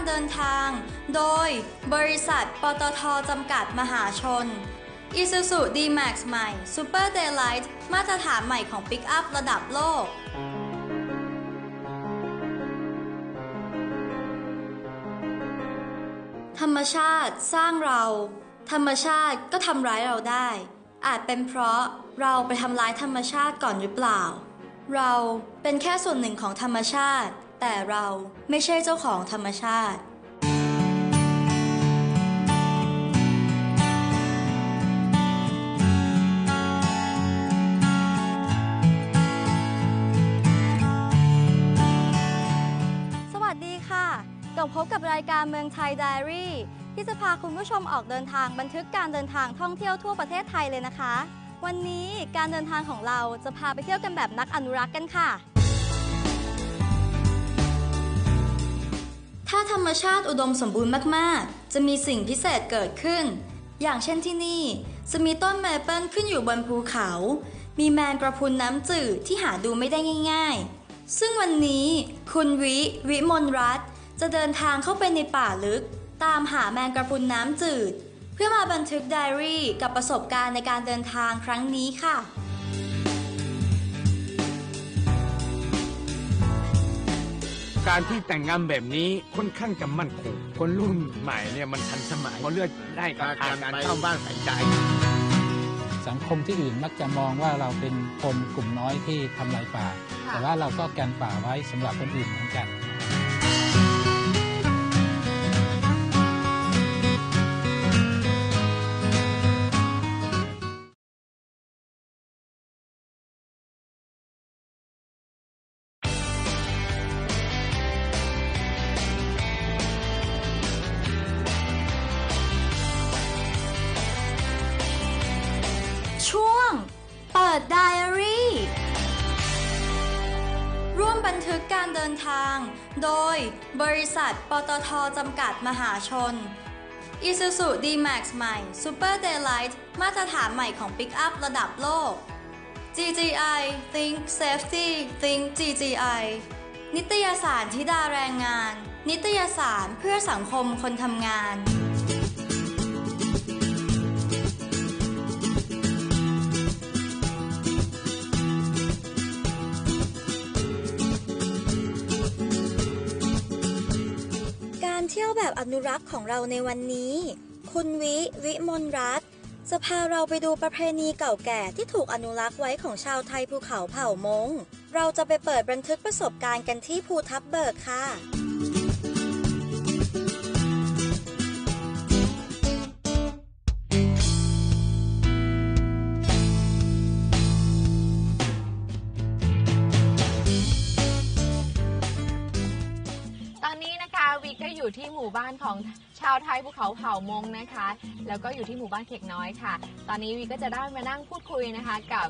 การเดินทาง โดยบริษัท ปตทจำกัดมหาชน Isuzu D-Max ใหม่ Super Daylight มาตรฐานใหม่ของปิกอัพระดับโลก ธรรมชาติสร้างเรา ธรรมชาติก็ทำร้ายเราได้ อาจเป็นเพราะเราไปทำร้ายธรรมชาติก่อนหรือเปล่า เราเป็นแค่ส่วนหนึ่งของธรรมชาติ แต่เราไม่ใช่เจ้าของธรรมชาติ สวัสดีค่ะกลับพบกับรายการเมืองไทยไดอารี่ ที่จะพาคุณผู้ชมออกเดินทางบันทึกการเดินทางท่องเที่ยวทั่วประเทศไทยเลยนะคะ วันนี้การเดินทางของเราจะพาไปเที่ยวกันแบบนักอนุรักษ์กันค่ะ มชาติอุดมสมบูรณ์มากๆ จะมีสิ่งพิเศษเกิดขึ้น อย่างเช่นที่นี่ จะมีต้นเมเปิลขึ้นอยู่บนภูเขา มีแมงกระพุนน้ำจืดที่หาดูไม่ได้ง่าย ๆ ซึ่งวันนี้คุณวิวิมลรัตจะเดินทางเข้าไปในป่าลึก ตามหาแมงกระพุนน้ำจืด เพื่อมาบันทึกไดอารี่กับประสบการณ์ในการเดินทางครั้งนี้ค่ะ การที่แต่งงานแบบนี้ค่อนข้างจะมั่นคงคนรุ่นใหม่เนี่ยมันทันสมัยเขาเลือกได้กับทางการเข้าบ้านใส่ใจ สังคมที่อื่นมักจะมองว่าเราเป็นคนกลุ่มน้อยที่ทำลายป่า แต่ว่าเราก็แกนป่าไว้สำหรับคนอื่นเหมือนกัน ช่วง เปิดไดอารี่ ร่วมบันทึกการเดินทาง โดยบริษัท ปตทจำกัดมหาชน Isuzu D-Max ใหม่ Super Daylight มาตรฐานใหม่ของปิกอัพระดับโลก GGI Think Safety Think GGI นิตยสารธิดาแรงงาน นิตยสารเพื่อสังคมคนทำงาน เที่ยวแบบอนุรักษ์ของเราในวันนี้ คุณวิวิมลรัตน์จะพาเราไปดูประเพณีเก่าแก่ที่ถูกอนุรักษ์ไว้ของชาวไทยภูเขาเผ่ามง เราจะไปเปิดบันทึกประสบการณ์กันที่ภูทับเบิกค่ะ อยู่ที่หมู่บ้านของชาวไทยภูเขาเผ่ามงนะคะ แล้วก็อยู่ที่หมู่บ้านเขกน้อยค่ะ ตอนนี้วิก็จะได้มานั่งพูดคุยนะคะ กับ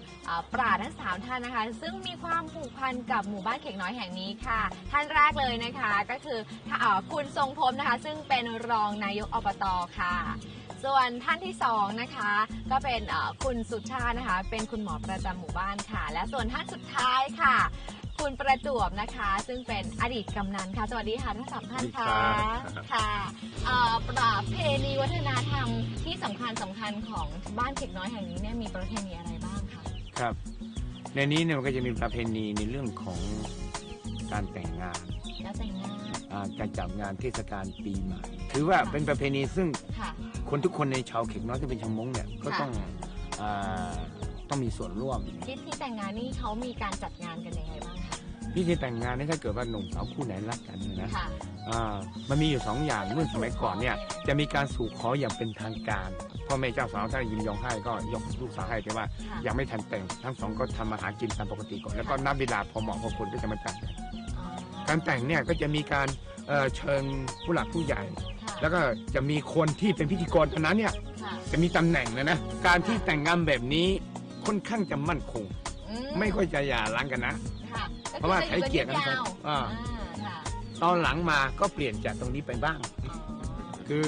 ปราชญ์ทั้งสามท่านนะคะ ซึ่งมีความผูกพันกับหมู่บ้านเขกน้อยแห่งนี้ค่ะ ท่านแรกเลยนะคะก็คือคุณทรงพบนะคะ ซึ่งเป็นรองนายกอบตค่ะ ส่วนท่านที่สองนะคะ ก็เป็นคุณสุชาตินะคะ เป็นคุณหมอประจำหมู่บ้านค่ะ และส่วนท่านสุดท้ายค่ะ คุณประจวบนะคะ ซึ่งเป็นอดีตกำนันค่ะ สวัสดีค่ะทั้งสามท่านค่ะสวัสดีครับค่ะเอ่อประเพณีวัฒนธรรมที่สำคัญสำคัญของบ้านเขกน้อยแห่งนี้เนี่ยมีประเพณีอะไรบ้างคะครับ ในนี้เนี่ยมันก็จะมีประเพณีในเรื่องของการแต่งงานแล้วแต่งงานอ่าการจัดงานเทศกาลปีใหม่ ถือว่าเป็นประเพณีซึ่งค่ะคนทุกคนในชาวเขกน้อยที่เป็นชาวมงเนี่ยก็ค่ะต้องอาต้องมีส่วนร่วมที่ที่แต่งงานนี่เขามีการจัดงานกันยังไงบ้างคะ พิธีแต่งงานนี่ถ้าเกิดว่าหนุ่มสาวคู่ไหนรักกันเนี่ยนะค่ะ อ่ามันมีอยู่สองอย่างเมื่อสมัยก่อนเนี่ยจะมีการสู่ขออย่างเป็นทางการพ่อแม่เจ้าสาวถ้ายินยอมให้ก็ยกลูกสาวให้แต่ว่า ค่ะ ยังไม่ทันแต่งทั้งสองก็ทำมาหากินตามปกติก่อนแล้วก็นับเวลาพอเหมาะพอควรก็จะมาจัดกันอ๋อการแต่งเนี่ยก็จะมีการเอ่อเชิญผู้หลักผู้ใหญ่ ค่ะแล้วก็จะมีคนที่เป็นพิธีกรคนนั้นเนี่ยค่ะจะมีตำแหน่งเลยนะการที่แต่งงานแบบนี้ค่อนข้างจะมั่นคง อืไม่ค่อยจะหย่าร้างกันนะค่ะ เพราะว่าใช้เกียรติกันยาวอ่าอ่าค่ะตอนหลังมาก็เปลี่ยนจากตรงนี้ไปบ้าง คือ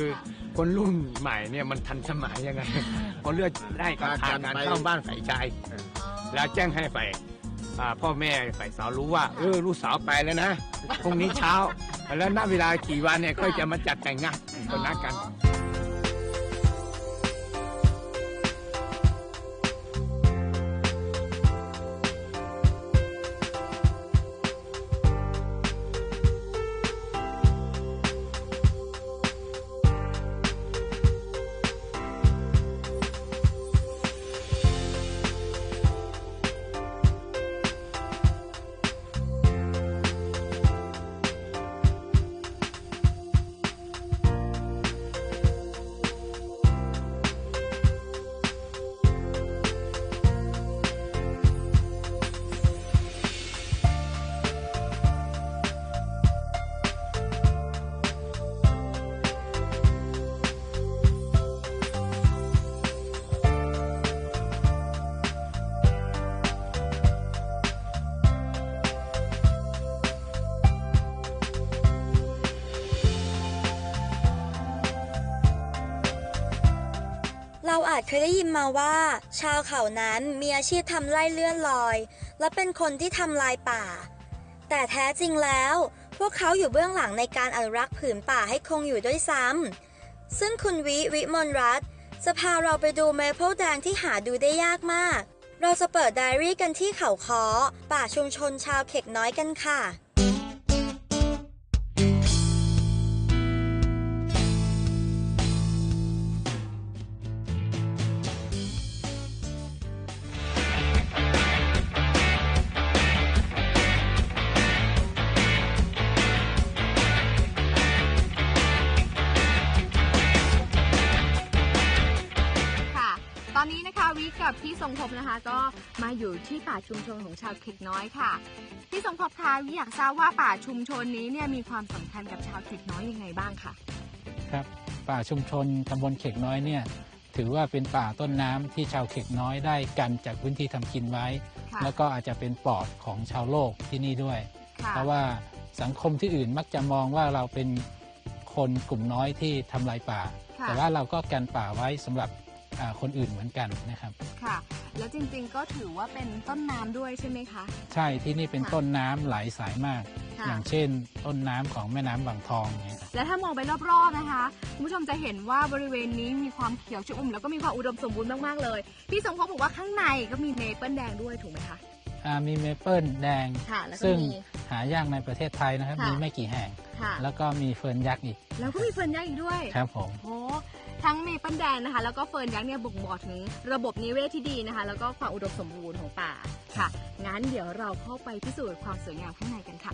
คนรุ่นใหม่เนี่ยมันทันสมัยยังไงพอเลือกได้ก็พากันเข้าบ้านฝ่ายชายอ๋อแล้วแจ้งให้ฝ่ายอ่าพ่อแม่ฝ่ายสาวรู้ว่า เออลูกสาวไปแล้วนะพรุ่งนี้เช้า แล้วนับเวลากี่วันเนี่ยก็จะมาจัดแต่งงานก็นัดกัน อาจเคยได้ยินมาว่า ชาวเขานั้นมีอาชีพทำไร่เลื่อนลอย และเป็นคนที่ทำลายป่า แต่แท้จริงแล้ว พวกเขาอยู่เบื้องหลังในการอนุรักษ์ผืนป่าให้คงอยู่ด้วยซ้ำซึ่งคุณวิวิมลรัตจะพาเราไปดูเมเปิลแดงที่หาดูได้ยากมาก เราจะเปิดไดอารี่กันที่เขาคอป่าชุมชนชาวเข็กน้อยกันค่ะ กับพี่ทรงภพนะคะ ก็มาอยู่ที่ป่าชุมชนของชาวเข็กน้อยค่ะ พี่ทรงภพคะวิอยากทราบว่าป่าชุมชนนี้เนี่ยมีความสำคัญกับชาวเข็กน้อยยังไงบ้างคะครับป่าชุมชนตำบลเขกน้อยเนี่ยถือว่าเป็นป่าต้นน้ำที่ชาวเขกน้อยได้กันจากพื้นที่ทำกินไว้ค่ะแล้วก็อาจจะเป็นปอดของชาวโลกที่นี่ด้วยค่ะเพราะว่าสังคมที่อื่นมักจะมองว่าเราเป็นคนกลุ่มน้อยที่ทำลายป่าค่ะแต่ว่าเราก็กันป่าไว้สำหรับอ่า คนอื่นเหมือนกันนะครับค่ะ แล้วจริงๆก็ถือว่าเป็นต้นน้ำด้วยใช่ไหมคะ ใช่ที่นี่เป็นค่ะต้นน้ำหลายสายมาก ค่ะ อย่างเช่น ต้นน้ำของแม่น้ำบางทองเนี่ยครับและถ้ามองไปรอบๆนะคะคุณผู้ชมจะเห็นว่าบริเวณนี้มีความเขียวชุ่มแล้วก็มีความอุดมสมบูรณ์มากๆเลย พี่ทรงพบบอกว่าข้างในก็มีเมเปิลแดงด้วยถูกไหมคะ อ่ามีเมเปิลแดง ค่ะแล้วก็ซึ่งมี หายากในประเทศไทยนะครับ ค่ะ มีไม่กี่แห่ง ค่ะ แล้วก็มีเฟิร์นยักษ์อีกแล้วก็มีเฟิร์นยักษ์อีกด้วย ครับผม โอ้ ทั้งเมเปิลแดนนะคะ แล้วก็เฟิร์นยักษ์เนี่ยบ่งบอกถึงระบบนิเวศที่ดีนะคะ แล้วก็ความอุดมสมบูรณ์ของป่าค่ะ งั้นเดี๋ยวเราเข้าไปพิสูจน์ความสวยงามข้างในกันค่ะ